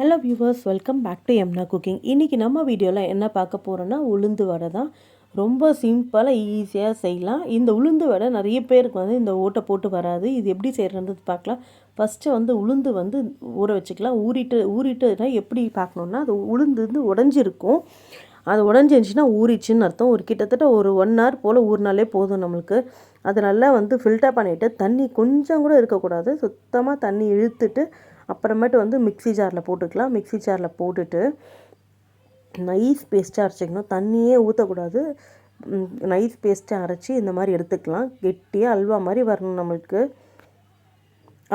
Hello viewers welcome back to எம்னா cooking இன்றைக்கி நம்ம வீடியோவில் என்ன பார்க்க போகிறோன்னா உளுந்து வடை தான். ரொம்ப சிம்பிளாக ஈஸியாக செய்யலாம். இந்த உளுந்து வடை நிறைய பேருக்கு வந்து இந்த ஓட்டை போட்டு வராது. இது எப்படி செய்கிறது பார்க்கலாம். ஃபஸ்ட்டு வந்து உளுந்து வந்து ஊற வச்சுக்கலாம். ஊறிட்டு ஊறிட்டுனா எப்படி பார்க்கணுன்னா அது உளுந்து வந்து உடஞ்சிருக்கும். அது உடஞ்சிருந்துச்சின்னா ஊறிச்சுன்னு அர்த்தம். ஒரு கிட்டத்தட்ட ஒரு ஒன் ஹவர் போல் ஊறினாலே போதும் நம்மளுக்கு. அது நல்லா வந்து ஃபில்டர் பண்ணிவிட்டு தண்ணி கொஞ்சம் கூட இருக்கக்கூடாது. சுத்தமாக தண்ணி இழுத்துட்டு அப்புறமேட்டு வந்து மிக்ஸி ஜாரில் போட்டுக்கலாம். மிக்ஸி ஜாரில் போட்டுட்டு நைஸ் பேஸ்ட்டாக அரைச்சிக்கணும். தண்ணியே ஊற்றக்கூடாது நைஸ் பேஸ்ட்டாக அரைச்சி இந்த மாதிரி எடுத்துக்கலாம். கெட்டியாக அல்வா மாதிரி வரணும் நம்மளுக்கு.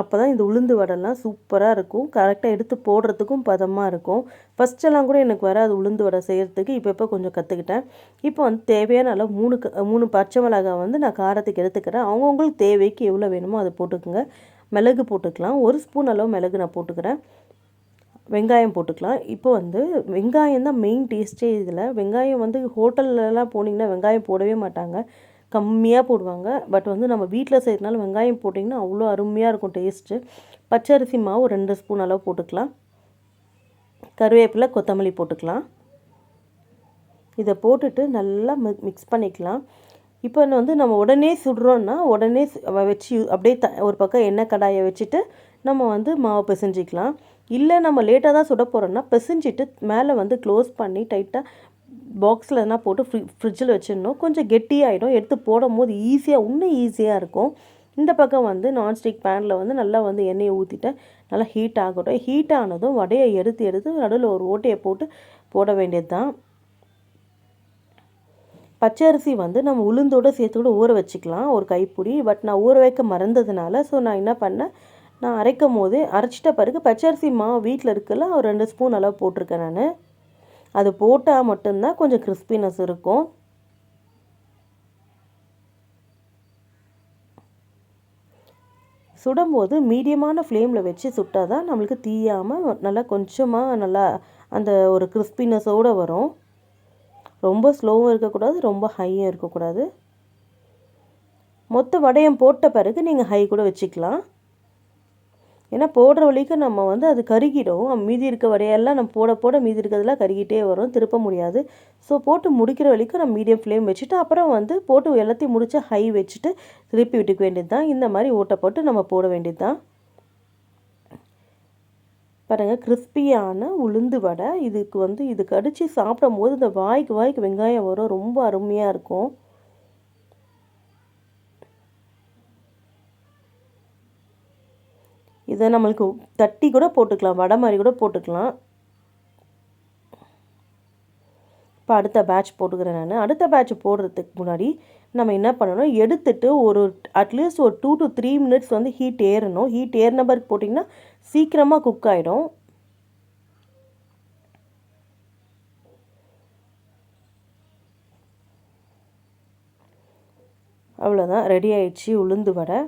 அப்போ தான் இந்த உளுந்து வடைலாம் சூப்பராக இருக்கும். கரெக்டாக எடுத்து போடுறதுக்கும் பதமாக இருக்கும். ஃபஸ்ட்டெல்லாம் கூட எனக்கு வராது உளுந்து வடை செய்கிறதுக்கு இப்போ இப்போ கொஞ்சம் கற்றுக்கிட்டேன் இப்போ வந்து தேவையான அளவு மூணு க மூணு பச்சை மிளகாய் வந்து நான் காரத்துக்கு எடுத்துக்கிறேன். அவங்கவுங்களுக்கு தேவைக்கு எவ்வளோ வேணுமோ அதை போட்டுக்கோங்க. மிளகு போட்டுக்கலாம். ஒரு ஸ்பூன் அளவு மிளகு நான் போட்டுக்கிறேன். வெங்காயம் போட்டுக்கலாம். இப்போ வந்து வெங்காயம் தான் மெயின் டேஸ்ட்டே இதில். வெங்காயம் வந்து ஹோட்டல்லலாம் போனீங்கன்னா வெங்காயம் போடவே மாட்டாங்க. கம்மியாக போடுவாங்க. பட் வந்து நம்ம வீட்டில் செய்கிறதுனால வெங்காயம் போட்டிங்கன்னா அவ்வளோ அருமையாக இருக்கும் டேஸ்ட்டு பச்சரிசி மாவு ரெண்டு ஸ்பூன் அளவு போட்டுக்கலாம். கருவேப்பிலை கொத்தமல்லி போட்டுக்கலாம். இதை போட்டுட்டு நல்லா மிக்ஸ் பண்ணிக்கலாம். இப்போ வந்து நம்ம உடனே சுடுறோன்னா உடனே வச்சு அப்படியே த ஒரு பக்கம் எண்ணெய் கடாயை வச்சுட்டு நம்ம வந்து மாவை பிசைஞ்சிக்கலாம். இல்லை நம்ம லேட்டாக தான் சுட போகிறோன்னா பிசைஞ்சிட்டு மேலே வந்து க்ளோஸ் பண்ணி டைட்டாக பாக்ஸில் எதனா போட்டு ஃப்ரி ஃப்ரிட்ஜில் வச்சிடணும். கொஞ்சம் கெட்டியாகிடும் எடுத்து போடும் போது ஈஸியாக இன்னும் ஈஸியாக இருக்கும். இந்த பக்கம் வந்து நான்ஸ்டிக் பேனில் வந்து நல்லா வந்து எண்ணெயை ஊற்றிட்டு நல்லா ஹீட் ஆகட்டும். ஹீட் ஆனதும் வடையை எடுத்து எடுத்து நடுவில் ஒரு ஓட்டையை போட்டு போட வேண்டியது தான் பச்சரிசி வந்து நம்ம உளுந்தோடு சேர்த்து கூட ஊற வச்சுக்கலாம் ஒரு கைப்பிடி. பட் நான் ஊற வைக்க மறந்ததுனால ஸோ நான் என்ன பண்ணேன் நான் அரைக்கும் போது அரைச்சிட்ட பிறகு பச்சரிசி மாவு வீட்டில் இருக்கல ஒரு ரெண்டு ஸ்பூன் அளவு போட்டிருக்கேன் நான். அது போட்டால் மட்டும்தான் கொஞ்சம் கிறிஸ்பினஸ் இருக்கும். சுடும்போது மீடியமான ஃப்ளேமில் வச்சு சுட்டால் தான் நம்மளுக்கு தீயாமல் நல்லா கொஞ்சமாக நல்லா அந்த ஒரு கிறிஸ்பினஸோடு வரும். ரொம்ப ஸ்லோவும் இருக்கக்கூடாது ரொம்ப ஹையும் இருக்கக்கூடாது. மொத்த வடையம் போட்ட பிறகு நீங்கள் ஹை கூட வச்சுக்கலாம். ஏன்னா போடுற வழிக்கு நம்ம வந்து அது கருகிடும். மீதி இருக்க வடையெல்லாம் நம்ம போட போட மீதி இருக்கிறதெல்லாம் கருகிட்டே வரும் திருப்ப முடியாது. ஸோ போட்டு முடிக்கிற வழிக்கும் நம்ம மீடியம் ஃப்ளேம் வச்சுட்டு அப்புறம் வந்து போட்டு எல்லாத்தையும் முடிச்சு ஹை வச்சுட்டு திருப்பி விட்டுக்க வேண்டியது தான் இந்த மாதிரி ஓட்டை போட்டு நம்ம போட வேண்டியது தான் பாருங்கள் கிறிஸ்பியான உளுந்து வடை. இதுக்கு வந்து இது கடித்து சாப்பிடும் போது இந்த வாய்க்கு வாய்க்கு வெங்காயம் வரும். ரொம்ப அருமையாக இருக்கும். இதை நம்மளுக்கு தட்டி கூட போட்டுக்கலாம். வடை மாதிரி கூட போட்டுக்கலாம். இப்போ அடுத்த பேட்ச் போட்டுக்கிறேன் நான். அடுத்த பேட்ச் போடுறதுக்கு முன்னாடி நம்ம என்ன பண்ணணும்? எடுத்துட்டு ஒரு அட்லீஸ்ட் ஒரு டூ டு த்ரீ மினிட்ஸ் வந்து ஹீட் ஏறணும். ஹீட் ஏறின பிறகு போட்டிங்கன்னா சீக்கிரமாக குக் ஆகிடும் அவ்வளோதான் ரெடி ஆயிடுச்சு. உளுந்து வடை.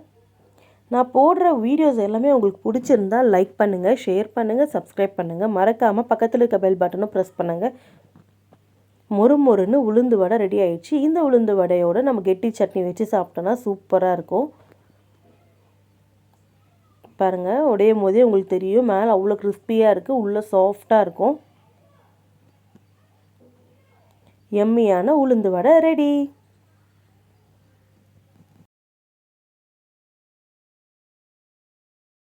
நான் போடுற வீடியோஸ் எல்லாமே உங்களுக்கு பிடிச்சிருந்தா லைக் பண்ணுங்கள் ஷேர் பண்ணுங்கள் சப்ஸ்கிரைப் பண்ணுங்கள் மறக்காமல் பக்கத்தில் இருக்க பெல் பட்டனும் ப்ரெஸ் பண்ணுங்கள் மொறு மொறுன்னு உளுந்து வடை ரெடி ஆயிடுச்சு. இந்த உளுந்து வடையோடு நம்ம கெட்டி சட்னி வச்சு சாப்பிட்டோன்னா சூப்பராக இருக்கும். பாருங்கள் உடையும் போதே உங்களுக்கு தெரியும் மேலே அவ்வளோ கிறிஸ்பியாக இருக்குது உள்ளே சாஃப்டாக இருக்கும். எம்மியான உளுந்து வடை ரெடி